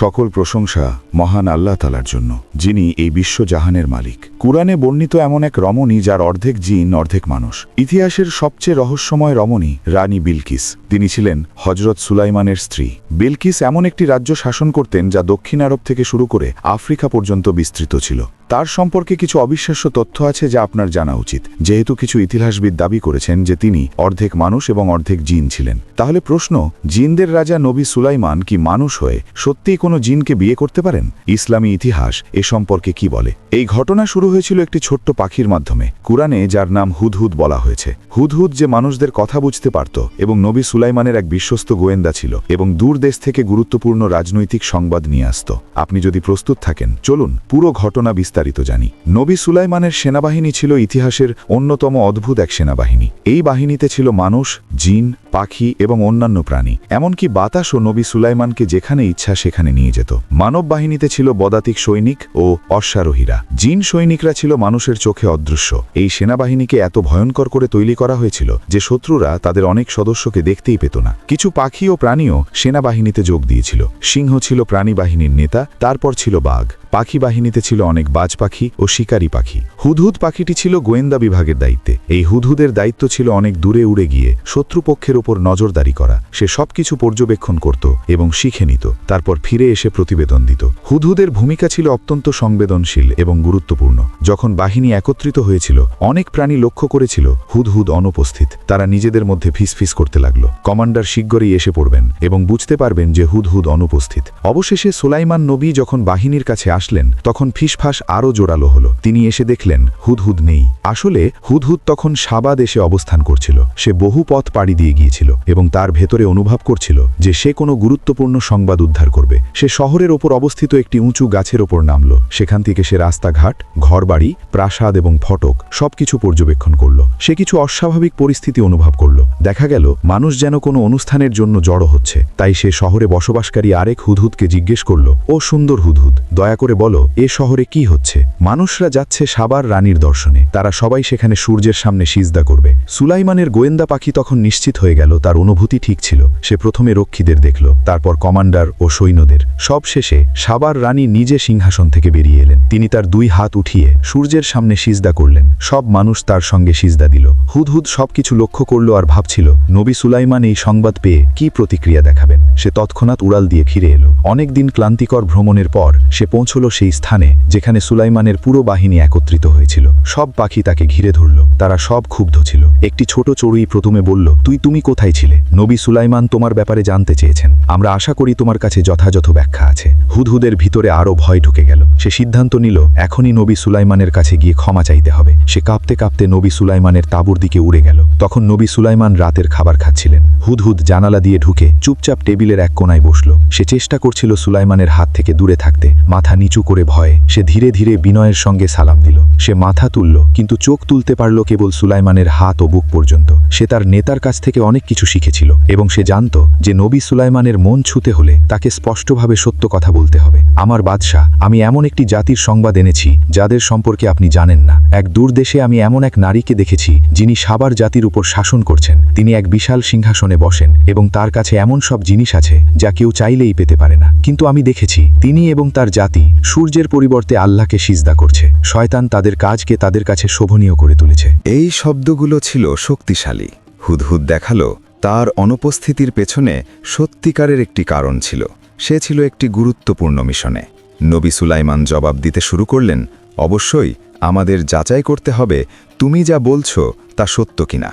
সকল প্রশংসা মহান আল্লাহ তালার জন্য, যিনি এই বিশ্বজাহানের মালিক। কুরআনে বর্ণিত এমন এক রমণী যার অর্ধেক জিন, অর্ধেক মানুষ। ইতিহাসের সবচেয়ে রহস্যময় রমণী রানী বিলকিস। তিনি ছিলেন হজরত সুলাইমানের স্ত্রী। বিলকিস এমন একটি রাজ্য শাসন করতেন যা দক্ষিণ আরব থেকে শুরু করে আফ্রিকা পর্যন্ত বিস্তৃত ছিল। তার সম্পর্কে কিছু অবিশ্বাস্য তথ্য আছে যা আপনার জানা উচিত। যেহেতু কিছু ইতিহাসবিদ দাবি করেছেন যে তিনি অর্ধেক মানুষ এবং অর্ধেক জিন ছিলেন। তাহলে প্রশ্ন, জিনদের রাজা নবী সুলাইমান কি মানুষ হয়ে সত্যিই কোনো জিনকে বিয়ে করতে পারেন? ইসলামী ইতিহাস এ সম্পর্কে কি বলে? এই ঘটনা শুরু হয়েছিল একটি ছোট্ট পাখির মাধ্যমে। কুরআনে যার নাম হুদহুদ বলা হয়েছে। হুদহুদ যে মানুষদের কথা বুঝতে পারত এবং নবী সুলাইমানের এক বিশ্বস্ত গোয়েন্দা ছিল এবং দূর দেশ থেকে গুরুত্বপূর্ণ রাজনৈতিক সংবাদ নিয়ে আসত। আপনি যদি প্রস্তুত থাকেন, চলুন পুরো ঘটনা বিস্তারিত জানি। নবী সুলাইমানের সেনাবাহিনী ছিল ইতিহাসের অন্যতম অদ্ভুত এক সেনাবাহিনী। এই বাহিনীতে ছিল মানুষ, জিন, পাখি এবং অন্যান্য প্রাণী। এমনকি বাতাসও নবী সুলাইমানকে যেখানে ইচ্ছা সেখানে নিয়ে যেত। মানব বাহিনীতে ছিল বদাতিক সৈনিক ও অশ্বারোহীরা। জিন সৈনিকরা ছিল মানুষের চোখে অদৃশ্য। এই সেনাবাহিনীকে এত ভয়ঙ্কর করে তৈরি করা হয়েছিল যে শত্রুরা তাদের অনেক সদস্যকে দেখতেই পেত না। কিছু পাখি ও প্রাণীও সেনাবাহিনীতে যোগ দিয়েছিল। সিংহ ছিল প্রাণী বাহিনীর নেতা, তারপর ছিল বাঘ। পাখি বাহিনীতে ছিল অনেক বাজ পাখি ও শিকারী পাখি। হুদহুদ পাখিটি ছিল গোয়েন্দা বিভাগের দায়িত্বে। এই হুদহুদের দায়িত্ব ছিল অনেক দূরে উড়ে গিয়ে শত্রুপক্ষের ওপর নজরদারি করা। সে সবকিছু পর্যবেক্ষণ করত এবং শিখে নিত। তারপর ফিরে এসে প্রতিবেদন দিত। হুদহুদের ভূমিকা ছিল অত্যন্ত সংবেদনশীল এবং গুরুত্বপূর্ণ। যখন বাহিনী একত্রিত হয়েছিল, অনেক প্রাণী লক্ষ্য করেছিল, হুদহুদ অনুপস্থিত। তারা নিজেদের মধ্যে ফিসফিস করতে লাগল। কমান্ডার শীঘ্রই এসে পড়বেন এবং বুঝতে পারবেন যে হুদহুদ অনুপস্থিত। অবশেষে সোলাইমান নবী যখন বাহিনীর কাছে আসলেন, তখন ফিসফাস আরও জোরালো হলো। তিনি এসে দেখলেন, হুদহুদ নেই। আসলে, হুদহুদ তখন সাবা দেশে অবস্থান করছিল। সে বহু পথ পাড়ি দিয়ে গিয়েছিল এবং তার ভেতরে অনুভব করছিল যে সে কোনো গুরুত্বপূর্ণ সংবাদ উদ্ধার করবে। সে শহরের ওপর অবস্থিত একটি উঁচু গাছের ওপর নামল। সেখান থেকে সে রাস্তাঘাট, ঘরবাড়ি, প্রাসাদ এবং ফটক সবকিছু পর্যবেক্ষণ করল। সে কিছু অস্বাভাবিক পরিস্থিতি অনুভব করল। দেখা গেল, মানুষ যেন কোনো অনুষ্ঠানের জন্য জড়ো হচ্ছে। তাই সে শহরে বসবাসকারী আরেক হুদহুদকে জিজ্ঞেস করল, ও সুন্দর হুদহুদ, দয়া করে বলো, এ শহরে কি হচ্ছে? মানুষরা যাচ্ছে সাবার রানীর দর্শনে। তারা সবাই সেখানে সূর্যের সামনে সিজদা করবে। সুলাইমানের গোয়েন্দা পাখি তখন নিশ্চিত হয়ে গেল, তার অনুভূতি ঠিক ছিল। সে প্রথমে রক্ষীদের দেখল, তারপর কমান্ডার ও সৈন্যদের। সব শেষে সাবার রানী নিজে সিংহাসন থেকে বেরিয়ে এলেন। তিনি তার দুই হাত উঠিয়ে সূর্যের সামনে সিজদা করলেন। সব মানুষ তার সঙ্গে সিজদা দিল। হুদহুদ সবকিছু লক্ষ্য করল আর ভাবছিল, নবী সুলাইমান এই সংবাদ পেয়ে কি প্রতিক্রিয়া দেখাবেন? সে তৎক্ষণাৎ উড়াল দিয়ে ফিরে এলো। অনেকদিন ক্লান্তিকর ভ্রমণের পর সে পৌঁছল সেই স্থানে, যেখানে সুলাইমানের পুরো বাহিনী একত্রিত হয়েছিল। সব পাখি তাকে ঘিরে ধরল। তারা সব ক্ষুব্ধ ছিল। একটি ছোট চড়ুই প্রথমে বলল, তুই তুমি কোথায় ছিলে? নবী সুলাইমান তোমার ব্যাপারে জানতে চেয়েছেন। আমরা আশা করি তোমার কাছে যথাযথ ব্যাখ্যা আছে। হুদহুদের ভিতরে আরও ভয় ঢুকে গেল। সে সিদ্ধান্ত নিল, এখনই নবী সুলাইমানের কাছে গিয়ে ক্ষমা চাইতে হবে। সে কাঁপতে কাঁপতে নবী সুলাইমানের তাঁবুর দিকে উড়ে গেল। তখন নবী সুলাইমান রাতের খাবার খাচ্ছিলেন। হুদহুদ জানালা দিয়ে ঢুকে চুপচাপ টেবিলের এক কোনায় বসল। সে চেষ্টা করছিল সুলাইমানের হাত থেকে দূরে থাকতে। মাথা নিচু করে ভয়ে সে ধীরে ধীরে বিনয়ের সঙ্গে সালাম দিল। সে মাথা তুলল, কিন্তু চোখ তুলতে পারল কেবল সুলাইমানের হাত ও বুক পর্যন্ত। সে তার নেতার কাছ থেকে অনেক কিছু শিখেছিল এবং সে জানত যে নবী সুলাইমানের মন ছুতে হলে তাকে স্পষ্টভাবে সত্য কথা বলতে হবে? আমার বাদশাহ, আমি এমন একটি জাতির সংবাদ এনেছি, যাদের সম্পর্কে আপনি জানেন না। এক দূর দেশে আমি এমন এক নারীকে দেখেছি, যিনি সাবার জাতির উপর শাসন করছেন। তিনি এক বিশাল সিংহাসনে বসেন, এবং তার কাছে এমন সব জিনিস আছে, যা কেউ চাইলেই পেতে পারে না। কিন্তু আমি দেখেছি, তিনি এবং তার জাতি সূর্যের পরিবর্তে আল্লাহকে সিজদা করছে। শয়তান তাদের কাজকে তাদের কাছে শোভনীয় করে তুলেছে। এই শব্দগুলো ছিল শক্তিশালী। হুদহুদ দেখাল, তার অনুপস্থিতির পেছনে সত্যিকারের একটি কারণ ছিল। সে ছিল একটি গুরুত্বপূর্ণ মিশনে। নবী সুলাইমান জবাব দিতে শুরু করলেন, অবশ্যই, আমাদের যাচাই করতে হবে, তুমি যা বলছো তা সত্য কিনা।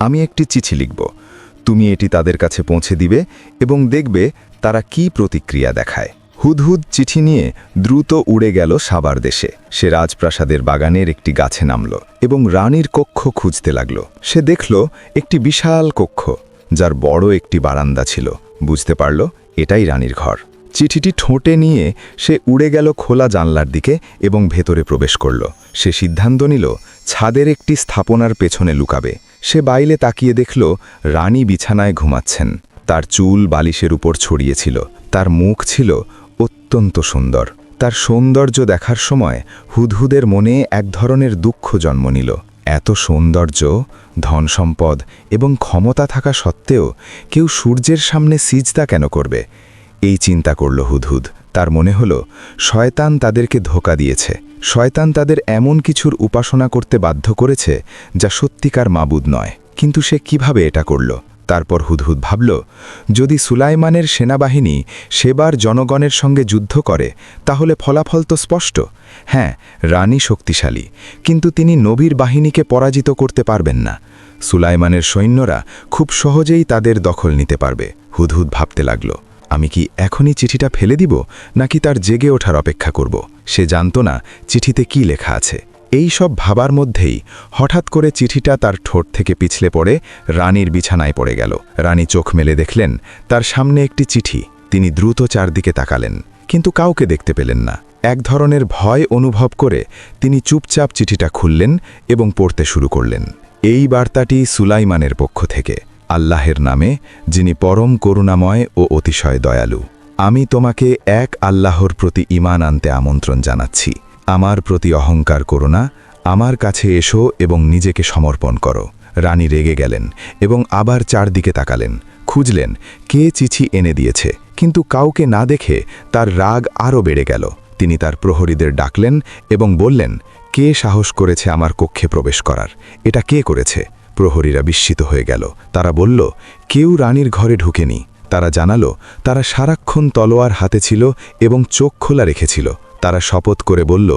আমি একটি চিঠি লিখব। তুমি এটি তাদের কাছে পৌঁছে দিবে এবং দেখবে তারা কি প্রতিক্রিয়া দেখায়। হুদহুদ চিঠি নিয়ে দ্রুত উড়ে গেল সাবার দেশে। সে রাজপ্রাসাদের বাগানের একটি গাছে নামল এবং রানীর কক্ষ খুঁজতে লাগল। সে দেখল একটি বিশাল কক্ষ, যার বড় একটি বারান্দা ছিল। বুঝতে পারল এটাই রানীর ঘর। চিঠিটি ঠোঁটে নিয়ে সে উড়ে গেল খোলা জানলার দিকে এবং ভেতরে প্রবেশ করল। সে সিদ্ধান্ত নিল, ছাদের একটি স্থাপনার পেছনে লুকাবে। সে বাইলে তাকিয়ে দেখল, রানী বিছানায় ঘুমাচ্ছেন। তার চুল বালিশের উপর ছড়িয়েছিল তার মুখ ছিল অত্যন্ত সুন্দর। তার সৌন্দর্য দেখার সময় হুদহুদের মনে এক ধরনের দুঃখ জন্ম নিল। এত সৌন্দর্য ধন সম্পদ এবং ক্ষমতা থাকা সত্ত্বেও কেউ সূর্যের সামনে সিজদা কেন করবে? এই চিন্তা করল হুদহুদ। তার মনে হল, শয়তান তাদেরকে ধোকা দিয়েছে। শয়তান তাদের এমন কিছুর উপাসনা করতে বাধ্য করেছে যা সত্যিকার মাবুদ নয়। কিন্তু সে কীভাবে এটা করল? তারপর হুদহুদ ভাবল, যদি সুলাইমানের সেনাবাহিনী সেবার জনগণের সঙ্গে যুদ্ধ করে, তাহলে ফলাফল তো স্পষ্ট। হ্যাঁ রানী শক্তিশালী, কিন্তু তিনি নবীর বাহিনীকে পরাজিত করতে পারবেন না। সুলাইমানের সৈন্যরা খুব সহজেই তাদের দখল নিতে পারবে। হুদহুদ ভাবতে লাগল, আমি কি এখনই চিঠিটা ফেলে দিব, নাকি তার জেগে ওঠার অপেক্ষা করব? সে জানত না চিঠিতে কি লেখা আছে। এই সব ভাবার মধ্যেই হঠাৎ করে চিঠিটা তার ঠোঁট থেকে পিছলে পড়ে রানীর বিছানায় পড়ে গেল। রানী চোখ মেলে দেখলেন, তার সামনে একটি চিঠি। তিনি দ্রুত চারদিকে তাকালেন, কিন্তু কাউকে দেখতে পেলেন না। এক ধরনের ভয় অনুভব করে তিনি চুপচাপ চিঠিটা খুললেন এবং পড়তে শুরু করলেন। এই বার্তাটি সুলাইমানের পক্ষ থেকে, আল্লাহের নামে, যিনি পরম করুণাময় ও অতিশয় দয়ালু। আমি তোমাকে এক আল্লাহর প্রতি ইমান আনতে আমন্ত্রণ জানাচ্ছি। আমার প্রতি অহংকার করো না, আমার কাছে এসো এবং নিজেকে সমর্পণ করো। রানী রেগে গেলেন এবং আবার চারদিকে তাকালেন। খুঁজলেন, কে চিঠি এনে দিয়েছে? কিন্তু কাউকে না দেখে তার রাগ আরও বেড়ে গেল। তিনি তার প্রহরীদের ডাকলেন এবং বললেন, কে সাহস করেছে আমার কক্ষে প্রবেশ করার? এটা কে করেছে? প্রহরীরা বিস্মিত হয়ে গেল। তারা বলল, কেউ রানীর ঘরে ঢুকেনি। তারা জানালো, তারা সারাক্ষণ তলোয়ার হাতে ছিল এবং চোখ খোলা রেখেছিল। তারা শপথ করে বলল,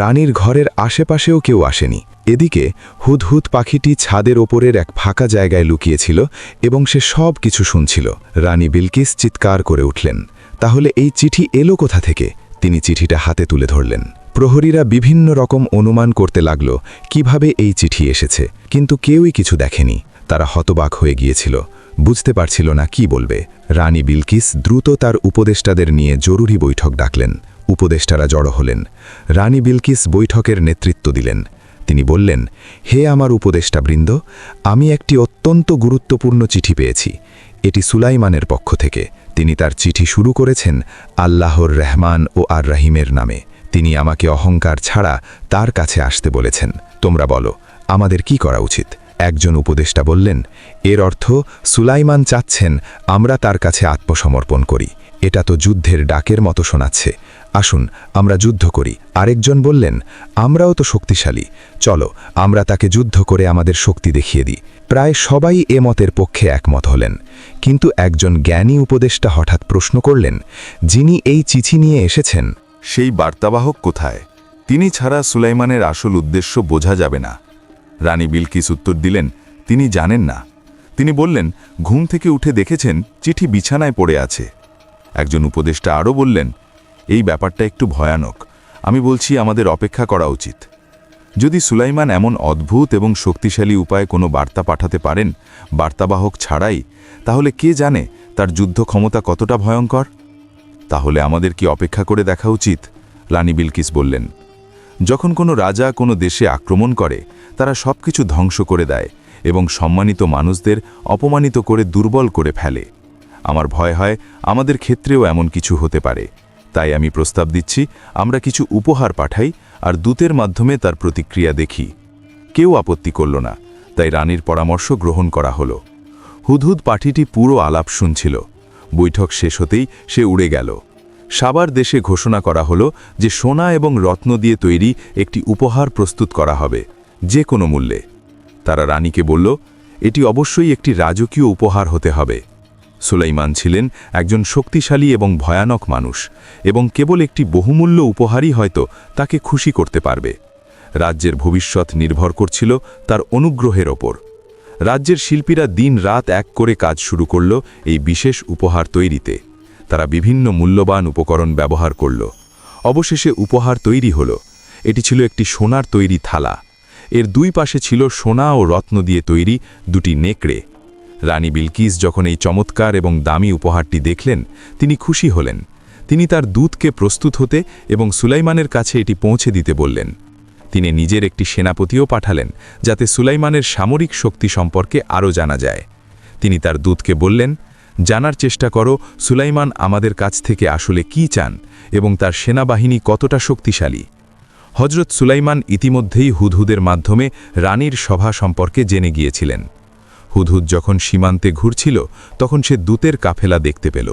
রানীর ঘরের আশেপাশেও কেউ আসেনি। এদিকে হুদহুদ পাখিটি ছাদের ওপরের এক ফাঁকা জায়গায় লুকিয়েছিল এবং সে সব কিছু শুনছিল। রানী বিলকিস চিৎকার করে উঠলেন, তাহলে এই চিঠি এলো কোথা থেকে? তিনি চিঠিটা হাতে তুলে ধরলেন। প্রহরীরা বিভিন্ন রকম অনুমান করতে লাগল, কীভাবে এই চিঠি এসেছে? কিন্তু কেউই কিছু দেখেনি। তারা হতবাক হয়ে গিয়েছিল, বুঝতে পারছিল না কি বলবে। রানী বিলকিস দ্রুত তার উপদেষ্টাদের নিয়ে জরুরি বৈঠক ডাকলেন। উপদেষ্টারা জড়ো হলেন। রানী বিলকিস বৈঠকের নেতৃত্ব দিলেন। তিনি বললেন, হে আমার উপদেষ্টাবৃন্দ, আমি একটি অত্যন্ত গুরুত্বপূর্ণ চিঠি পেয়েছি। এটি সুলাইমানের পক্ষ থেকে। তিনি তার চিঠি শুরু করেছেন আল্লাহর রহমান ও আর রাহিমের নামে। তিনি আমাকে অহংকার ছাড়া তার কাছে আসতে বলেছেন। তোমরা বলো, আমাদের কি করা উচিত? একজন উপদেষ্টা বললেন, এর অর্থ, সুলাইমান চাচ্ছেন আমরা তার কাছে আত্মসমর্পণ করি। এটা তো যুদ্ধের ডাকের মতো শোনাচ্ছে। আসুন, আমরা যুদ্ধ করি। আরেকজন বললেন, আমরাও তো শক্তিশালী। চলো, আমরা তাকে যুদ্ধ করে আমাদের শক্তি দেখিয়ে দিই। প্রায় সবাই এ মতের পক্ষে একমত হলেন। কিন্তু একজন জ্ঞানী উপদেষ্টা হঠাৎ প্রশ্ন করলেন, যিনি এই চিঠি নিয়ে এসেছেন, সেই বার্তাবাহক কোথায়? তিনি ছাড়া সুলাইমানের আসল উদ্দেশ্য বোঝা যাবে না। রানী বিলকিস উত্তর দিলেন, তিনি জানেন না। তিনি বললেন, ঘুম থেকে উঠে দেখেছেন, চিঠি বিছানায় পড়ে আছে। একজন উপদেষ্টা আরও বললেন এই ব্যাপারটা একটু ভয়ানক। আমি বলছি, আমাদের অপেক্ষা করা উচিত। যদি সুলাইমান এমন অদ্ভুত এবং শক্তিশালী উপায়ে কোনো বার্তা পাঠাতে পারেন, বার্তাবাহক ছাড়াই, তাহলে কে জানে তার যুদ্ধ ক্ষমতা কতটা ভয়ঙ্কর? তাহলে আমাদের কি অপেক্ষা করে দেখা উচিত? লানি বিলকিস বললেন। যখন কোনো রাজা কোনো দেশে আক্রমণ করে, তারা সব কিছু ধ্বংস করে দেয় এবং সম্মানিত মানুষদের অপমানিত করে দুর্বল করে ফেলে। আমার ভয় হয়, আমাদের ক্ষেত্রেও এমন কিছু হতে পারে। তাই আমি প্রস্তাব দিচ্ছি, আমরা কিছু উপহার পাঠাই আর দূতের মাধ্যমে তার প্রতিক্রিয়া দেখি। কেউ আপত্তি করল না, তাই রানীর পরামর্শ গ্রহণ করা হলো। হুদহুদ পাঠিটি পুরো আলাপ শুনছিল। বৈঠক শেষ হতেই সে উড়ে গেল। সাবার দেশে ঘোষণা করা হলো যে সোনা এবং রত্ন দিয়ে তৈরি একটি উপহার প্রস্তুত করা হবে, যে কোনো মূল্যে। তারা রানীকে বলল, এটি অবশ্যই একটি রাজকীয় উপহার হতে হবে। সুলাইমান ছিলেন একজন শক্তিশালী এবং ভয়ানক মানুষ, এবং কেবল একটি বহুমূল্য উপহারই হয়তো তাকে খুশি করতে পারবে। রাজ্যের ভবিষ্যৎ নির্ভর করছিল তার অনুগ্রহের ওপর। রাজ্যের শিল্পীরা দিন রাত এক করে কাজ শুরু করল এই বিশেষ উপহার তৈরিতে। তারা বিভিন্ন মূল্যবান উপকরণ ব্যবহার করল। অবশেষে উপহার তৈরি হল। এটি ছিল একটি সোনার তৈরি থালা। এর দুই পাশে ছিল সোনা ও রত্ন দিয়ে তৈরি দুটি নেকড়ে। রানী বিলকিস যখন এই চমৎকার এবং দামি উপহারটি দেখলেন, তিনি খুশি হলেন। তিনি তার দূতকে প্রস্তুত হতে এবং সুলাইমানের কাছে এটি পৌঁছে দিতে বললেন। তিনি নিজের একটি সেনাপতিও পাঠালেন, যাতে সুলাইমানের সামরিক শক্তি সম্পর্কে আরও জানা যায়। তিনি তার দূতকে বললেন, জানার চেষ্টা করো, সুলাইমান আমাদের কাছ থেকে আসলে কি চান এবং তার সেনাবাহিনী কতটা শক্তিশালী? হজরত সুলাইমান ইতিমধ্যেই হুদহুদের মাধ্যমে রানীর সভা সম্পর্কে জেনে গিয়েছিলেন। হুদহুদ যখন সীমান্তে ঘুরছিল, তখন সে দূতের কাফেলা দেখতে পেল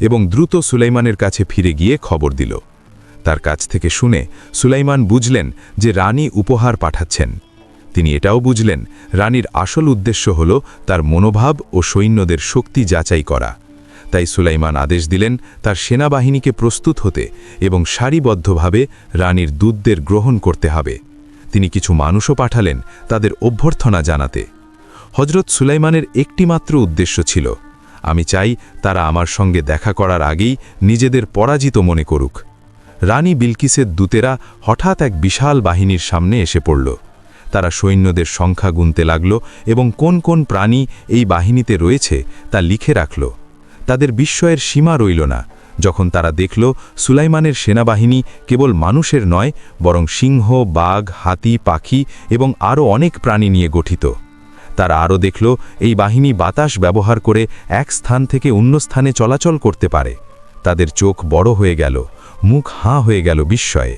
এবং দ্রুত সুলাইমানের কাছে ফিরে গিয়ে খবর দিল। তার কাছ থেকে শুনে সুলাইমান বুঝলেন যে রানী উপহার পাঠাচ্ছেন। তিনি এটাও বুঝলেন, রানীর আসল উদ্দেশ্য হল তার মনোভাব ও সৈন্যদের শক্তি যাচাই করা। তাই সুলাইমান আদেশ দিলেন তার সেনাবাহিনীকে প্রস্তুত হতে এবং সারিবদ্ধভাবে রানীর দুধদের গ্রহণ করতে হবে। তিনি কিছু মানুষও পাঠালেন তাদের অভ্যর্থনা জানাতে। হজরত সুলাইমানের একটিমাত্র উদ্দেশ্য ছিল, আমি চাই তারা আমার সঙ্গে দেখা করার আগেই নিজেদের পরাজিত মনে করুক। রানী বিলকিসের দূতেরা হঠাৎ এক বিশাল বাহিনীর সামনে এসে পড়ল। তারা সৈন্যদের সংখ্যা গুনতে লাগল এবং কোন কোন প্রাণী এই বাহিনীতে রয়েছে তা লিখে রাখল। তাদের বিস্ময়ের সীমা রইল না। যখন তারা দেখল সুলাইমানের সেনাবাহিনী কেবল মানুষের নয়, বরং সিংহ, বাঘ, হাতি, পাখি এবং আরও অনেক প্রাণী নিয়ে গঠিত। তারা আরও দেখল, এই বাহিনী বাতাস ব্যবহার করে এক স্থান থেকে অন্য স্থানে চলাচল করতে পারে। তাদের চোখ বড় হয়ে গেল, মুখ হাঁ হয়ে গেল বিস্ময়ে।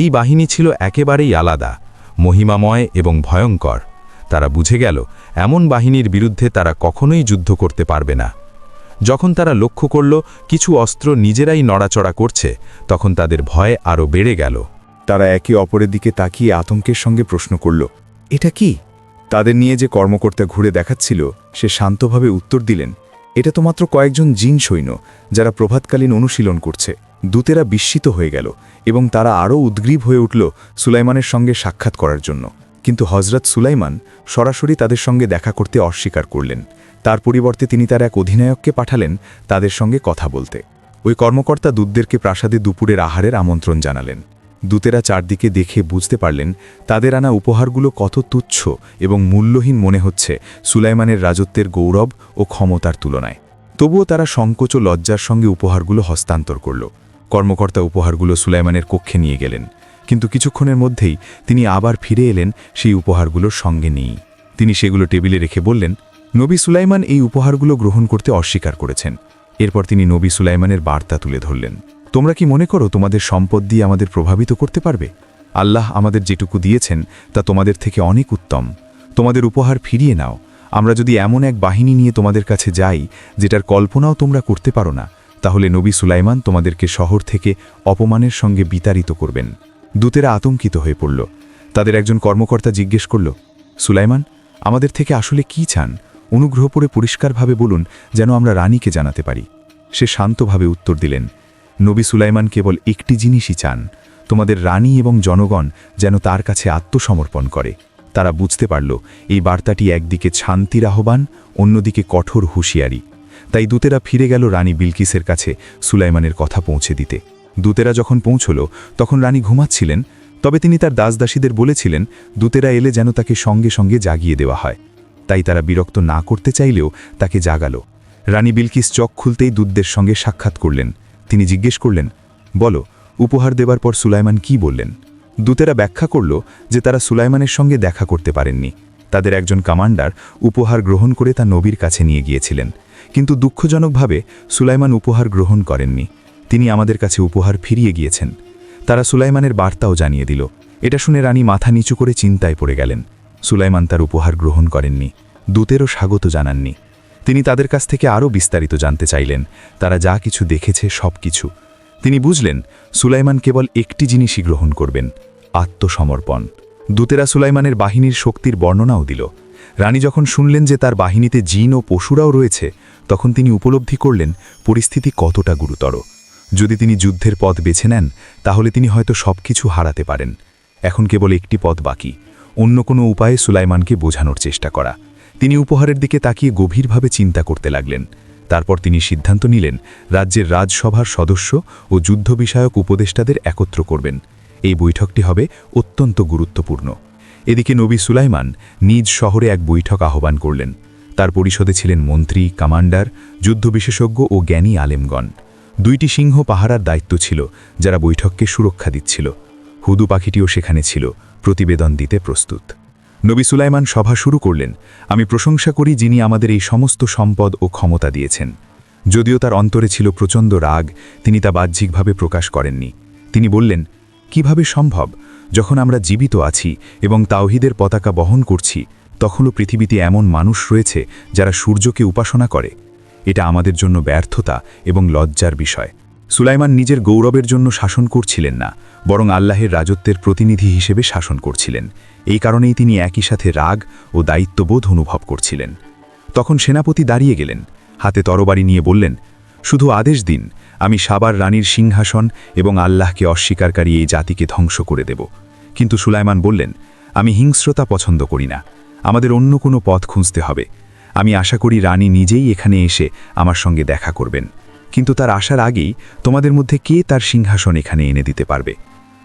এই বাহিনী ছিল একেবারেই আলাদা, মহিমাময় এবং ভয়ঙ্কর। তারা বুঝে গেল, এমন বাহিনীর বিরুদ্ধে তারা কখনোই যুদ্ধ করতে পারবে না। যখন তারা লক্ষ্য করল, কিছু অস্ত্র নিজেরাই নড়াচড়া করছে, তখন তাদের ভয় আরও বেড়ে গেল। তারা একে অপরের দিকে তাকিয়ে আতঙ্কের সঙ্গে প্রশ্ন করল, এটা কি? তাদের নিয়ে যে কর্মকর্তা ঘুরে দেখাচ্ছিল, সে শান্তভাবে উত্তর দিলেন, এটা তো মাত্র কয়েকজন জিন সৈন্য, যারা প্রভাতকালীন অনুশীলন করছে। দূতেরা বিস্মিত হয়ে গেল এবং তারা আরও উদ্গ্রীব হয়ে উঠল সুলাইমানের সঙ্গে সাক্ষাৎ করার জন্য। কিন্তু হজরত সুলাইমান সরাসরি তাদের সঙ্গে দেখা করতে অস্বীকার করলেন। তার পরিবর্তে তিনি তার এক অধিনায়ককে পাঠালেন তাদের সঙ্গে কথা বলতে। ওই কর্মকর্তা দূতদেরকে প্রাসাদে দুপুরের আহারের আমন্ত্রণ জানালেন। দূতেরা চারদিকে দেখে বুঝতে পারলেন, তাদের আনা উপহারগুলো কত তুচ্ছ এবং মূল্যহীন মনে হচ্ছে সুলাইমানের রাজত্বের গৌরব ও ক্ষমতার তুলনায়। তবুও তারা সংকোচ ও লজ্জার সঙ্গে উপহারগুলো হস্তান্তর করল। কর্মকর্তা উপহারগুলো সুলাইমানের কক্ষে নিয়ে গেলেন। কিন্তু কিছুক্ষণের মধ্যেই তিনি আবার ফিরে এলেন সেই উপহারগুলোর সঙ্গে নেই তিনি সেগুলো টেবিলে রেখে বললেন, নবী সুলাইমান এই উপহারগুলো গ্রহণ করতে অস্বীকার করেছেন। এরপর তিনি নবী সুলাইমানের বার্তা তুলে ধরলেন। তোমরা কি মনে করো তোমাদের সম্পদ দিয়ে আমাদের প্রভাবিত করতে পারবে? আল্লাহ আমাদের যেটুকু দিয়েছেন, তা তোমাদের থেকে অনেক উত্তম। তোমাদের উপহার ফিরিয়ে নাও। আমরা যদি এমন এক বাহিনী নিয়ে তোমাদের কাছে যাই, যেটার কল্পনাও তোমরা করতে পারো না, তাহলে নবী সুলাইমান তোমাদেরকে শহর থেকে অপমানের সঙ্গে বিতাড়িত করবেন। দূতেরা আতঙ্কিত হয়ে পড়ল। তাদের একজন কর্মকর্তা জিজ্ঞেস করল, সুলাইমান, আমাদের থেকে আসলে কি চান? অনুগ্রহ করে পরিষ্কারভাবে বলুন, যেন আমরা রানীকে জানাতে পারি। সে শান্তভাবে উত্তর দিলেন নবী সুলাইমান কেবল একটি জিনিসই চান, তোমাদের রানী এবং জনগণ যেন তার কাছে আত্মসমর্পণ করে। তারা বুঝতে পারল, এই বার্তাটি একদিকে শান্তির আহ্বান, অন্যদিকে কঠোর হুঁশিয়ারি। তাই দূতেরা ফিরে গেল রানী বিলকিসের কাছে সুলাইমানের কথা পৌঁছে দিতে। দূতেরা যখন পৌঁছল, তখন রানী ঘুমাচ্ছিলেন, তবে তিনি তার দাসদাসীদের বলেছিলেন, দূতেরা এলে যেন তাকে সঙ্গে সঙ্গে জাগিয়ে দেওয়া হয়। তাই তারা বিরক্ত না করতে চাইলেও তাকে জাগালো। রানী বিলকিস চোখ খুলতেই দূতদের সঙ্গে সাক্ষাৎ করলেন। তিনি জিজ্ঞেস করলেন, বলো, উপহার দেবার পর সুলাইমান কি বললেন? দূতেরা ব্যাখ্যা করল যে তারা সুলাইমানের সঙ্গে দেখা করতে পারেননি। তাদের একজন কমান্ডার উপহার গ্রহণ করে তা নবীর কাছে নিয়ে গিয়েছিলেন। কিন্তু দুঃখজনকভাবে সুলাইমান উপহার গ্রহণ করেননি। তিনি আমাদের কাছে উপহার ফিরিয়ে গিয়েছেন। তারা সুলাইমানের বার্তাও জানিয়ে দিল। এটা শুনে রানী মাথা নিচু করে চিন্তায় পড়ে গেলেন। সুলাইমান তার উপহার গ্রহণ করেননি। দূতেরও স্বাগত জানাননি। তিনি তাদের কাছ থেকে আরও বিস্তারিত জানতে চাইলেন। তারা যা কিছু দেখেছে সব কিছু। তিনি বুঝলেন, সুলাইমান কেবল একটি জিনিসই গ্রহণ করবেন, আত্মসমর্পণ। দূতেরা সুলাইমানের বাহিনীর শক্তির বর্ণনাও দিল। রানী যখন শুনলেন যে তার বাহিনীতে জিন ও পশুরাও রয়েছে, তখন তিনি উপলব্ধি করলেন, পরিস্থিতি কতটা গুরুতর। যদি তিনি যুদ্ধের পথ বেছে নেন, তাহলে তিনি হয়তো সব কিছু হারাতে পারেন। এখন কেবল একটি পথ বাকি। অন্য কোনো উপায়ে সুলাইমানকে বোঝানোর চেষ্টা করা। তিনি উপহারের দিকে তাকিয়ে গভীরভাবে চিন্তা করতে লাগলেন। তারপর তিনি সিদ্ধান্ত নিলেন, রাজ্যের রাজসভার সদস্য ও যুদ্ধ বিষয়ক উপদেষ্টাদের একত্র করবেন। এই বৈঠকটি হবে অত্যন্ত গুরুত্বপূর্ণ। এদিকে নবী সুলাইমান নিজ শহরে এক বৈঠক আহ্বান করলেন। তার পরিষদে ছিলেন মন্ত্রী, কমান্ডার যুদ্ধ বিশেষজ্ঞ ও জ্ঞানী আলেমগণ। দুইটি সিংহ পাহারার দায়িত্ব ছিল, যারা বৈঠককে সুরক্ষা দিচ্ছিল। হুদু পাখিটিও সেখানে ছিল। প্রতিবেদন দিতে প্রস্তুত। নবী সুলাইমান সভা শুরু করলেন। আমি প্রশংসা করি যিনি আমাদের এই সমস্ত সম্পদ ও ক্ষমতা দিয়েছেন। যদিও তার অন্তরে ছিল প্রচণ্ড রাগ, তিনি তা বাহ্যিকভাবে প্রকাশ করেননি। তিনি বললেন, কীভাবে সম্ভব? যখন আমরা জীবিত আছি এবং তাওহিদের পতাকা বহন করছি, তখনও পৃথিবীতে এমন মানুষ রয়েছে যারা সূর্যকে উপাসনা করে। এটা আমাদের জন্য ব্যর্থতা এবং লজ্জার বিষয়। সুলাইমান নিজের গৌরবের জন্য শাসন করছিলেন না, বরং আল্লাহের রাজত্বের প্রতিনিধি হিসেবে শাসন করছিলেন। এই কারণেই তিনি একই সাথে রাগ ও দায়িত্ববোধ অনুভব করছিলেন। তখন সেনাপতি দাঁড়িয়ে গেলেন, হাতে তরবারি নিয়ে বললেন, শুধু আদেশ দিন, আমি সাবার রানীর সিংহাসন এবং আল্লাহকে অস্বীকারকারী এই জাতিকে ধ্বংস করে দেব। কিন্তু সুলাইমান বললেন, আমি হিংস্রতা পছন্দ করি না, আমাদের অন্য কোনো পথ খুঁজতে হবে। আমি আশা করি রানী নিজেই এখানে এসে আমার সঙ্গে দেখা করবেন। কিন্তু তার আসার আগেই তোমাদের মধ্যে কে তার সিংহাসন এখানে এনে দিতে পারবে?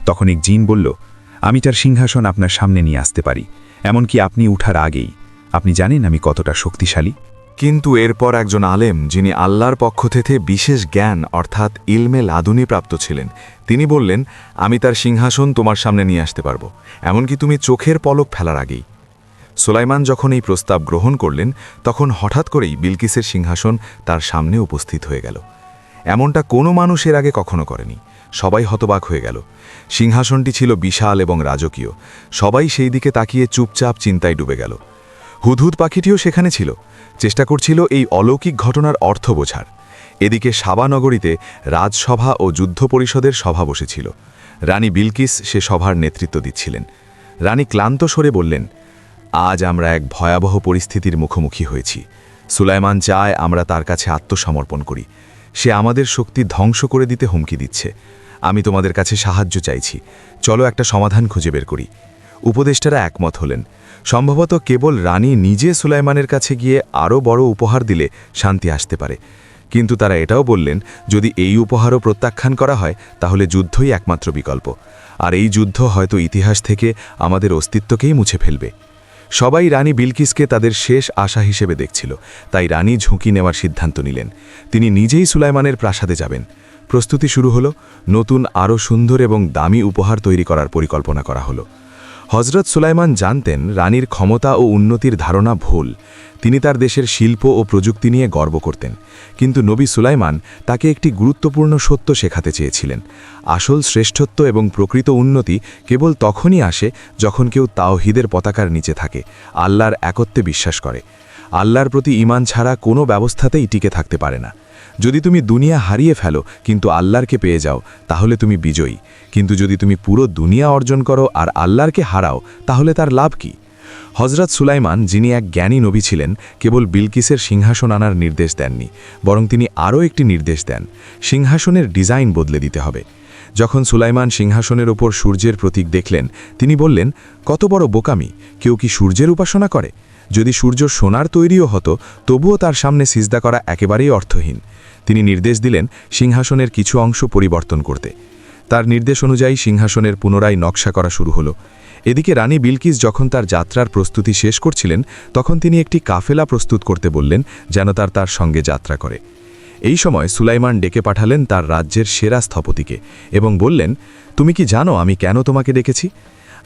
তখন এক জিন বলল আমি তার সিংহাসন আপনার সামনে নিয়ে আসতে পারি, এমনকি আপনি উঠার আগেই। আপনি জানেন আমি কতটা শক্তিশালী। কিন্তু এরপর একজন আলেম, যিনি আল্লাহর পক্ষ থেকে বিশেষ জ্ঞান, অর্থাৎ ইলমে লাদুনি প্রাপ্ত ছিলেন, তিনি বললেন, আমি তার সিংহাসন তোমার সামনে নিয়ে আসতে পারব, এমনকি তুমি চোখের পলক ফেলার আগেই। সুলাইমান যখন এই প্রস্তাব গ্রহণ করলেন, তখন হঠাৎ করেই বিলকিসের সিংহাসন তার সামনে উপস্থিত হয়ে গেল। এমনটা কোনো মানুষের আগে কখনো করেনি। সবাই হতবাক হয়ে গেল। সিংহাসনটি ছিল বিশাল এবং রাজকীয়। সবাই সেই দিকে তাকিয়ে চুপচাপ চিন্তায় ডুবে গেল। হুদহুদ পাখিটিও সেখানে ছিল। চেষ্টা করছিল এই অলৌকিক ঘটনার অর্থ বোঝার। এদিকে সাবানগরীতে রাজসভা ও যুদ্ধ পরিষদের সভা বসেছিল। রানী বিলকিস সে সভার নেতৃত্ব দিচ্ছিলেন। রানী ক্লান্ত সরে বললেন, আজ আমরা এক ভয়াবহ পরিস্থিতির মুখোমুখি হয়েছি। সুলাইমান চায় আমরা তার কাছে আত্মসমর্পণ করি। সে আমাদের শক্তি ধ্বংস করে দিতে হুমকি দিচ্ছে। আমি তোমাদের কাছে সাহায্য চাইছি। চলো একটা সমাধান খুঁজে বের করি। উপদেষ্টারা একমত হলেন। সম্ভবত কেবল রানী নিজে সুলাইমানের কাছে গিয়ে আরও বড় উপহার দিলে শান্তি আসতে পারে। কিন্তু তারা এটাও বললেন, যদি এই উপহারও প্রত্যাখ্যান করা হয়, তাহলে যুদ্ধই একমাত্র বিকল্প। আর এই যুদ্ধ হয়তো ইতিহাস থেকে আমাদের অস্তিত্বকেই মুছে ফেলবে। সবাই রানী বিলকিসকে তাদের শেষ আশা হিসেবে দেখছিল। তাই রানী ঝুঁকি নেওয়ার সিদ্ধান্ত নিলেন। তিনি নিজেই সুলাইমানের প্রাসাদে যাবেন। প্রস্তুতি শুরু হলো, নতুন আরও সুন্দর এবং দামি উপহার তৈরি করার পরিকল্পনা করা হলো। হজরত সুলাইমান জানতেন রানীর ক্ষমতা ও উন্নতির ধারণা ভুল। তিনি তার দেশের শিল্প ও প্রযুক্তি নিয়ে গর্ব করতেন। কিন্তু নবী সুলাইমান তাকে একটি গুরুত্বপূর্ণ সত্য শেখাতে চেয়েছিলেন। আসল শ্রেষ্ঠত্ব এবং প্রকৃত উন্নতি কেবল তখনই আসে যখন কেউ তাওহিদের পতাকার নিচে থাকে, আল্লাহর একত্বে বিশ্বাস করে। আল্লাহর প্রতি ইমান ছাড়া কোনো ব্যবস্থাতেই টিকে থাকতে পারে না। যদি তুমি দুনিয়া হারিয়ে ফেলো, কিন্তু আল্লাহরকে পেয়ে যাও, তাহলে তুমি বিজয়ী। কিন্তু যদি তুমি পুরো দুনিয়া অর্জন করো আর আল্লাহরকে হারাও, তাহলে তার লাভ কি? হজরত সুলাইমান, যিনি এক জ্ঞানী নবী ছিলেন, কেবল বিলকিসের সিংহাসন আনার নির্দেশ দেননি, বরং তিনি আরও একটি নির্দেশ দেন, সিংহাসনের ডিজাইন বদলে দিতে হবে। যখন সুলাইমান সিংহাসনের ওপর সূর্যের প্রতীক দেখলেন, তিনি বললেন, কত বড় বোকামি, কেউ কি সূর্যের উপাসনা করে? যদি সূর্য সোনার তৈরিও হতো, তবুও তার সামনে সিজদা করা একেবারেই অর্থহীন। তিনি নির্দেশ দিলেন সিংহাসনের কিছু অংশ পরিবর্তন করতে। তার নির্দেশ অনুযায়ী সিংহাসনের পুনরায় নকশা করা শুরু হলো। এদিকে রানী বিলকিস যখন তার যাত্রার প্রস্তুতি শেষ করছিলেন, তখন তিনি একটি কাফেলা প্রস্তুত করতে বললেন, যেন তার তার সঙ্গে যাত্রা করে। এই সময় সুলাইমান ডেকে পাঠালেন তার রাজ্যের সেরা স্থপতিকে এবং বললেন, তুমি কি জানো আমি কেন তোমাকে ডেকেছি?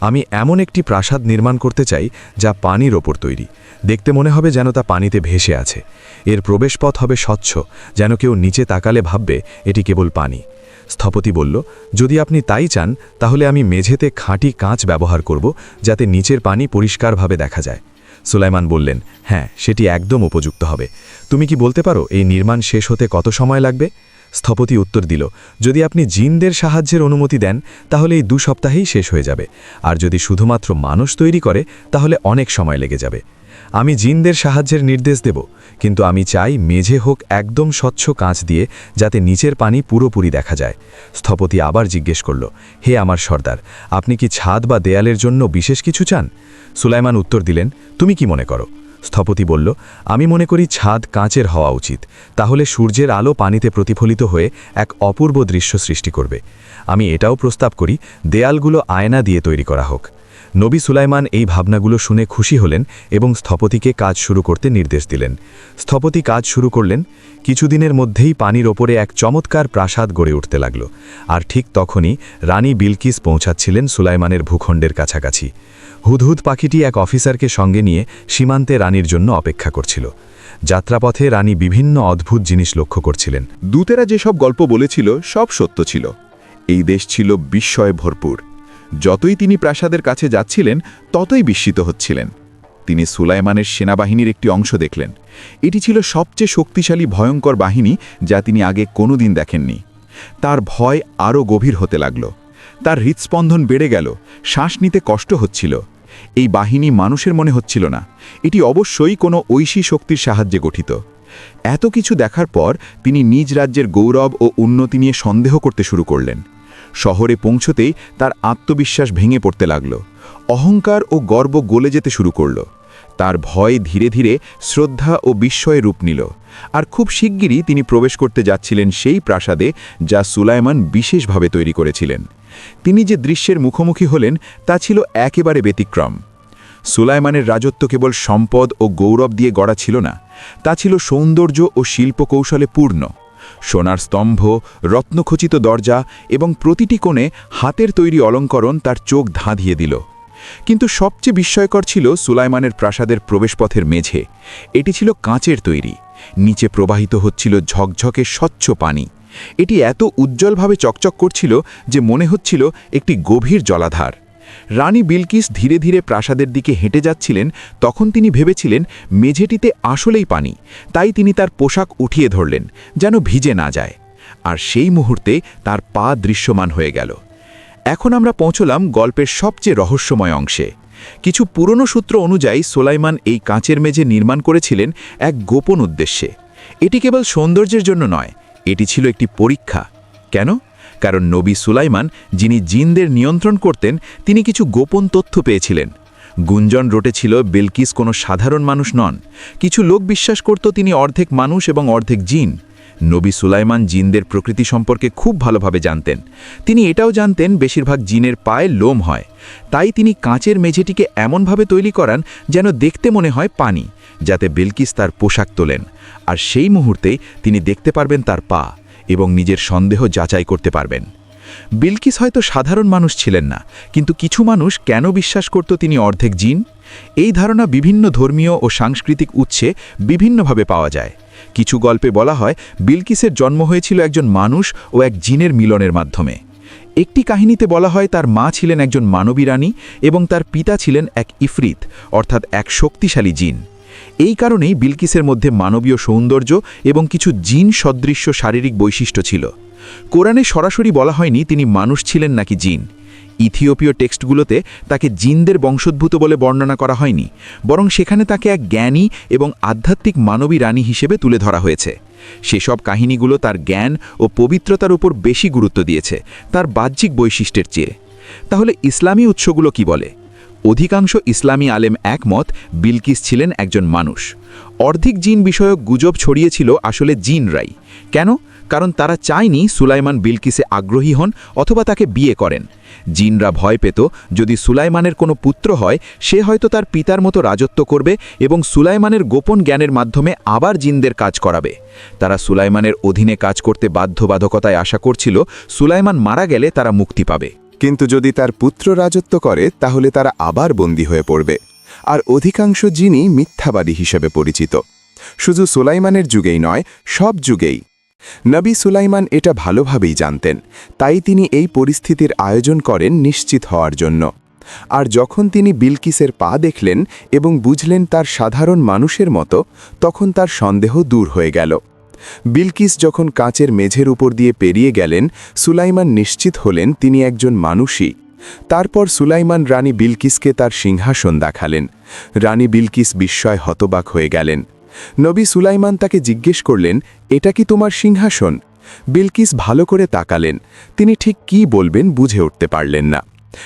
আমি এমন একটি প্রাসাদ নির্মাণ করতে চাই, যা পানির ওপর তৈরি। দেখতে মনে হবে যেন তা পানিতে ভেসে আছে। এর প্রবেশপথ হবে স্বচ্ছ, যেন কেউ নিচে তাকালে ভাববে, এটি কেবল পানি। স্থপতি বলল, যদি আপনি তাই চান, তাহলে আমি মেঝেতে খাঁটি কাঁচ ব্যবহার করব, যাতে নিচের পানি পরিষ্কারভাবে দেখা যায়। সুলাইমান বললেন হ্যাঁ সেটি একদম উপযুক্ত হবে। তুমি কি বলতে পারো, এই নির্মাণ শেষ হতে কত সময় লাগবে? স্থপতি উত্তর দিল, যদি আপনি জিনদের সাহায্যের অনুমতি দেন, তাহলে এই দু সপ্তাহেই শেষ হয়ে যাবে। আর যদি শুধুমাত্র মানুষ তৈরি করে, তাহলে অনেক সময় লেগে যাবে। আমি জিনদের সাহায্যের নির্দেশ দেব, কিন্তু আমি চাই মেঝে হোক একদম স্বচ্ছ কাঁচ দিয়ে যাতে নিচের পানি পুরোপুরি দেখা যায়। স্থপতি আবার জিজ্ঞেস করল, হে আমার সর্দার, আপনি কি ছাদ বা দেয়ালের জন্য বিশেষ কিছু চান? সুলাইমান উত্তর দিলেন, তুমি কি মনে করো? স্থপতি বলল, আমি মনে করি ছাদ কাঁচের হওয়া উচিত, তাহলে সূর্যের আলো পানিতে প্রতিফলিত হয়ে এক অপূর্ব দৃশ্য সৃষ্টি করবে। আমি এটাও প্রস্তাব করি, দেয়ালগুলো আয়না দিয়ে তৈরি করা হোক। নবী সুলাইমান এই ভাবনাগুলো শুনে খুশি হলেন এবং স্থপতিকে কাজ শুরু করতে নির্দেশ দিলেন। স্থপতি কাজ শুরু করলেন, কিছুদিনের মধ্যেই পানির ওপরে এক চমৎকার প্রাসাদ গড়ে উঠতে লাগল। আর ঠিক তখনই রানী বিলকিস পৌঁছাচ্ছিলেন সুলাইমানের ভূখণ্ডের কাছাকাছি। হুদহুদ পাখিটি এক অফিসারকে সঙ্গে নিয়ে সীমান্তে রানীর জন্য অপেক্ষা করছিল। যাত্রাপথে রানী বিভিন্ন অদ্ভুত জিনিস লক্ষ্য করছিলেন। দূতেরা যেসব গল্প বলেছিল, সব সত্য ছিল। এই দেশ ছিল বিস্ময়ে ভরপুর। যতই তিনি প্রাসাদের কাছে যাচ্ছিলেন, ততই বিস্মিত হচ্ছিলেন। তিনি সুলাইমানের সেনাবাহিনীর একটি অংশ দেখলেন। এটি ছিল সবচেয়ে শক্তিশালী, ভয়ঙ্কর বাহিনী যা তিনি আগে কোনোদিন দেখেননি। তার ভয় আরও গভীর হতে লাগল। তার হৃৎস্পন্দন বেড়ে গেল, শ্বাস নিতে কষ্ট হচ্ছিল। এই বাহিনী মানুষের মনে হচ্ছিল না। এটি অবশ্যই কোনো ঐশী শক্তির সাহায্যে গঠিত। এত কিছু দেখার পর তিনি নিজ রাজ্যের গৌরব ও উন্নতি নিয়ে সন্দেহ করতে শুরু করলেন। শহরে পৌঁছতেই তার আত্মবিশ্বাস ভেঙে পড়তে লাগল। অহংকার ও গর্ব গলে যেতে শুরু করল। তার ভয় ধীরে ধীরে শ্রদ্ধা ও বিস্ময়ে রূপ নিল। আর খুব শিগগিরই তিনি প্রবেশ করতে যাচ্ছিলেন সেই প্রাসাদে যা সুলাইমান বিশেষভাবে তৈরি করেছিলেন। তিনি যে দৃশ্যের মুখোমুখি হলেন, তা ছিল একেবারে ব্যতিক্রম। সুলাইমানের রাজত্ব কেবল সম্পদ ও গৌরব দিয়ে গড়া ছিল না, তা ছিল সৌন্দর্য ও শিল্পকৌশলে পূর্ণ। সোনার স্তম্ভ, রত্নখচিত দরজা এবং প্রতিটি কোণে হাতের তৈরি অলঙ্করণ তার চোখ ধাঁধিয়ে দিল। কিন্তু সবচেয়ে বিস্ময়কর ছিল সুলাইমানের প্রাসাদের প্রবেশপথের মেঝে। এটি ছিল কাঁচের তৈরি। নিচে প্রবাহিত হচ্ছিল ঝকঝকে স্বচ্ছ পানি। এটি এত উজ্জ্বলভাবে চকচক করছিল যে মনে হচ্ছিল একটি গভীর জলাধার। রানী বিলকিস ধীরে ধীরে প্রাসাদের দিকে হেঁটে যাচ্ছিলেন, তখন তিনি ভেবেছিলেন মেঝেটিতে আসলেই পানি, তাই তিনি তার পোশাক উঠিয়ে ধরলেন, যেন ভিজে না যায়। আর সেই মুহূর্তে তার পা দৃশ্যমান হয়ে গেল। এখন আমরা পৌঁছলাম গল্পের সবচেয়ে রহস্যময় অংশে। কিছু পুরনো সূত্র অনুযায়ী সোলাইমান এই কাঁচের মেঝে নির্মাণ করেছিলেন এক গোপন উদ্দেশ্যে। এটি কেবল সৌন্দর্যের জন্য নয়, এটি ছিল একটি পরীক্ষা। কেন? কারণ নবী সুলাইমান, যিনি জিনদের নিয়ন্ত্রণ করতেন, তিনি কিছু গোপন তথ্য পেয়েছিলেন। গুঞ্জন রটেছিল, বিলকিস কোনো সাধারণ মানুষ নন। কিছু লোক বিশ্বাস করত তিনি অর্ধেক মানুষ এবং অর্ধেক জিন। নবী সুলাইমান জিনদের প্রকৃতি সম্পর্কে খুব ভালোভাবে জানতেন। তিনি এটাও জানতেন, বেশিরভাগ জিনের পায়ে লোম হয়। তাই তিনি কাঁচের মেঝেটিকে এমনভাবে তৈরি করান যেন দেখতে মনে হয় পানি, যাতে বিলকিস তার পোশাক তোলেন। আর সেই মুহূর্তেই তিনি দেখতে পারবেন তার পা। এবং নিজের সন্দেহ যাচাই করতে পারবেন। বিলকিস হয়তো সাধারণ মানুষ ছিলেন না, কিন্তু কিছু মানুষ কেন বিশ্বাস করত তিনি অর্ধেক জিন? এই ধারণা বিভিন্ন ধর্মীয় ও সাংস্কৃতিক উৎসে বিভিন্নভাবে পাওয়া যায়। কিছু গল্পে বলা হয়, বিলকিসের জন্ম হয়েছিল একজন মানুষ ও এক জিনের মিলনের মাধ্যমে। একটি কাহিনীতে বলা হয়, তার মা ছিলেন একজন মানবী রানী এবং তার পিতা ছিলেন এক ইফরিত, অর্থাৎ এক শক্তিশালী জিন। এই কারণেই বিলকিসের মধ্যে মানবীয় সৌন্দর্য এবং কিছু জিন সদৃশ্য শারীরিক বৈশিষ্ট্য ছিল। কোরআনে সরাসরি বলা হয়নি তিনি মানুষ ছিলেন নাকি জিন। ইথিওপীয় টেক্সটগুলোতে তাকে জিনদের বংশোদ্ভূত বলে বর্ণনা করা হয়নি, বরং সেখানে তাকে এক জ্ঞানী এবং আধ্যাত্মিক মানবী রানী হিসেবে তুলে ধরা হয়েছে। সেসব কাহিনীগুলো তার জ্ঞান ও পবিত্রতার উপর বেশি গুরুত্ব দিয়েছে, তার বাহ্যিক বৈশিষ্ট্যের চেয়ে। তাহলে ইসলামী উৎসগুলো কি বলে? অধিকাংশ ইসলামী আলেম একমত, বিলকিস ছিলেন একজন মানুষ। অর্ধেক জিন বিষয়ক গুজব ছড়িয়েছিল আসলে জিনরাই কেন? কারণ তারা চায়নি সুলাইমান বিলকিসে আগ্রহী হন অথবা তাকে বিয়ে করেন। জিনরা ভয় পেত যদি সুলাইমানের কোনো পুত্র হয়, সে হয়তো তার পিতার মতো রাজত্ব করবে এবং সুলাইমানের গোপন জ্ঞানের মাধ্যমে আবার জিনদের কাজ করাবে। তারা সুলাইমানের অধীনে কাজ করতে বাধ্যবাধকতায় আশা করছিল সুলাইমান মারা গেলে তারা মুক্তি পাবে। কিন্তু যদি তার পুত্র রাজত্ব করে, তাহলে তারা আবার বন্দী হয়ে পড়বে। আর অধিকাংশ জিনই মিথ্যাবাদী হিসেবে পরিচিত। শুধু সুলাইমানের যুগেই নয়, সব যুগেই। নবী সুলাইমান এটা ভালোভাবেই জানতেন। তাই তিনি এই পরিস্থিতির আয়োজন করেন নিশ্চিত হওয়ার জন্য। আর যখন তিনি বিলকিসের পা দেখলেন এবং বুঝলেন তার সাধারণ মানুষের মতো, তখন তার সন্দেহ দূর হয়ে গেল। বিলকিস যখন কাঁচের মেঝের উপর দিয়ে পেরিয়ে গেলেন, সুলাইমান নিশ্চিত হলেন তিনি একজন মানুষই। তারপর সুলাইমান রানী বিলকিসকে তার সিংহাসন দেখালেন। রানী বিলকিস বিস্ময় হতবাক হয়ে গেলেন। নবী সুলাইমান তাকে জিজ্ঞেস করলেন, এটা কি তোমার সিংহাসন? বিলকিস ভালো করে তাকালেন। তিনি ঠিক কি বলবেন বুঝে উঠতে পারলেন না।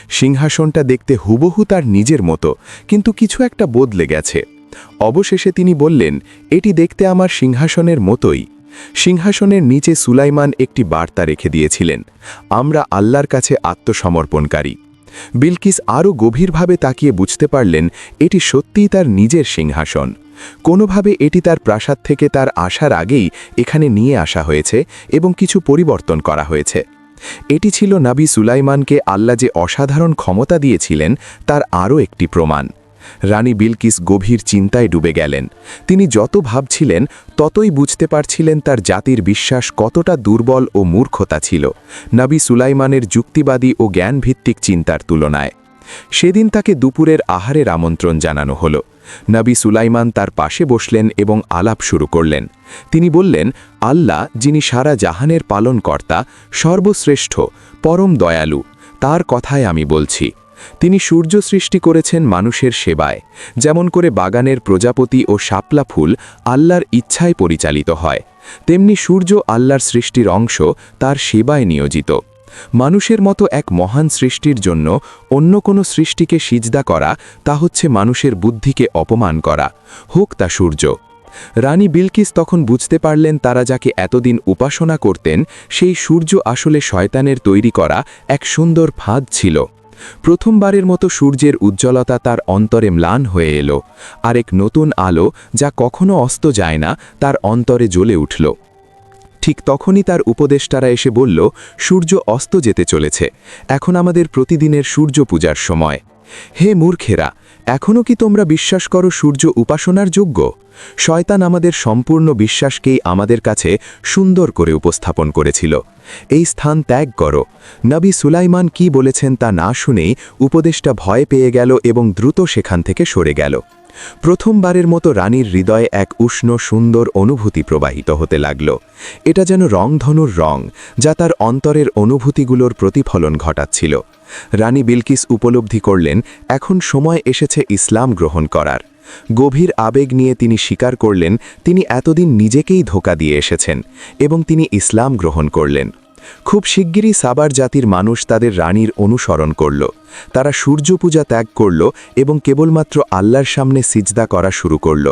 সিংহাসনটা দেখতে হুবহু তার নিজের মতো, কিন্তু কিছু একটা বদলে গেছে। অবশেষে তিনি বললেন, এটি দেখতে আমার সিংহাসনের মতোই। সিংহাসনের নিচে সুলাইমান একটি বার্তা রেখে দিয়েছিলেন, আমরা আল্লাহর কাছে আত্মসমর্পণকারী। বিলকিস আরও গভীরভাবে তাকিয়ে বুঝতে পারলেন, এটি সত্যিই তার নিজের সিংহাসন। কোনোভাবে এটি তার প্রাসাদ থেকে তার আসার আগেই এখানে নিয়ে আসা হয়েছে এবং কিছু পরিবর্তন করা হয়েছে। এটি ছিল নাবি সুলাইমানকে আল্লাহ যে অসাধারণ ক্ষমতা দিয়েছিলেন, তার আরও একটি প্রমাণ। রানী বিলকিস গভীর চিন্তায় ডুবে গেলেন। তিনি যত ভাবছিলেন, ততই বুঝতে পারছিলেন তার জাতির বিশ্বাস কতটা দুর্বল ও মূর্খতা ছিল। নাবি সুলাইমানের যুক্তিবাদী ও জ্ঞানভিত্তিক চিন্তার তুলনায়। সেদিন তাকে দুপুরের আহারের আমন্ত্রণ জানানো হলো। নবী সুলাইমান তার পাশে বসলেন এবং আলাপ শুরু করলেন। তিনি বললেন, আল্লাহ, যিনি সারা জাহানের পালনকর্তা, সর্বশ্রেষ্ঠ, পরম দয়ালু, তার কথায় আমি বলছি। তিনি সূর্য সৃষ্টি করেছেন মানুষের সেবায়, যেমন করে বাগানের প্রজাপতি ও শাপলা ফুল আল্লাহর ইচ্ছায় পরিচালিত হয়, তেমনি সূর্য আল্লাহর সৃষ্টির অংশ তার সেবায় নিয়োজিত। মানুষের মতো এক মহান সৃষ্টির জন্য অন্য কোনো সৃষ্টিকে সিজদা করা তা হচ্ছে মানুষের বুদ্ধিকে অপমান করা। হোক তা সূর্য। রানী বিলকিস তখন বুঝতে পারলেন তারা যাকে এতদিন উপাসনা করতেন, সেই সূর্য আসলে শয়তানের তৈরি করা এক সুন্দর ফাঁদ ছিল। প্রথমবারের মতো সূর্যের উজ্জ্বলতা তার অন্তরে ম্লান হয়ে এলো। আর এক নতুন আলো, যা কখনো অস্ত যায় না, তার অন্তরে জ্বলে উঠল। ঠিক তখনই তার উপদেষ্টারা এসে বলল, সূর্য অস্ত যেতে চলেছে। এখন আমাদের প্রতিদিনের সূর্য পূজার সময়। হে মূর্খেরা এখনও কি তোমরা বিশ্বাস করো সূর্য উপাসনার যোগ্য? শয়তান আমাদের সম্পূর্ণ বিশ্বাসকেই আমাদের কাছে সুন্দর করে উপস্থাপন করেছিল। এই স্থান ত্যাগ করো। নবী সুলাইমান কি বলেছেন তা না শুনেই উপদেশটা ভয় পেয়ে গেল এবং দ্রুত সেখান থেকে সরে গেল। প্রথমবারের মতো রানীর হৃদয়ে এক উষ্ণ, সুন্দর অনুভূতি প্রবাহিত হতে লাগল। এটা যেন রংধনুর রং, যা তার অন্তরের অনুভূতিগুলোর প্রতিফলন ঘটাচ্ছিল। রানী বিলকিস উপলব্ধি করলেন, এখন সময় এসেছে ইসলাম গ্রহণ করার। গভীর আবেগ নিয়ে তিনি স্বীকার করলেন, তিনি এতদিন নিজেকেই ধোকা দিয়ে এসেছেন এবং তিনি ইসলাম গ্রহণ করলেন। খুব শিগগিরই সাবার জাতির মানুষ তাদের রানীর অনুসরণ করল। তারা সূর্য পূজা ত্যাগ করল এবং কেবলমাত্র আল্লাহর সামনে সিজদা করা শুরু করল।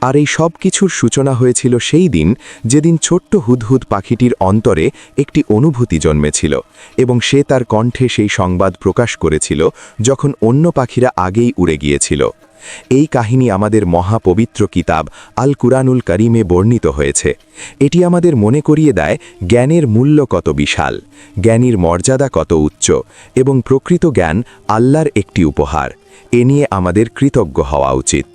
আর এই সব কিছুর সূচনা হয়েছিল সেই দিন যেদিন ছোট্ট হুদহুদ পাখিটির অন্তরে একটি অনুভূতি জন্মেছিল এবং সে তার কণ্ঠে সেই সংবাদ প্রকাশ করেছিল যখন অন্য পাখিরা আগেই উড়ে গিয়েছিল। এই কাহিনী আমাদের মহাপবিত্র কিতাব আল কুরানুল করিমে বর্ণিত হয়েছে। এটি আমাদের মনে করিয়ে দেয় জ্ঞানের মূল্য কত বিশাল, জ্ঞানীর মর্যাদা কত উচ্চ এবং প্রকৃত জ্ঞান আল্লাহর একটি উপহার। এ নিয়ে আমাদের কৃতজ্ঞ হওয়া উচিত।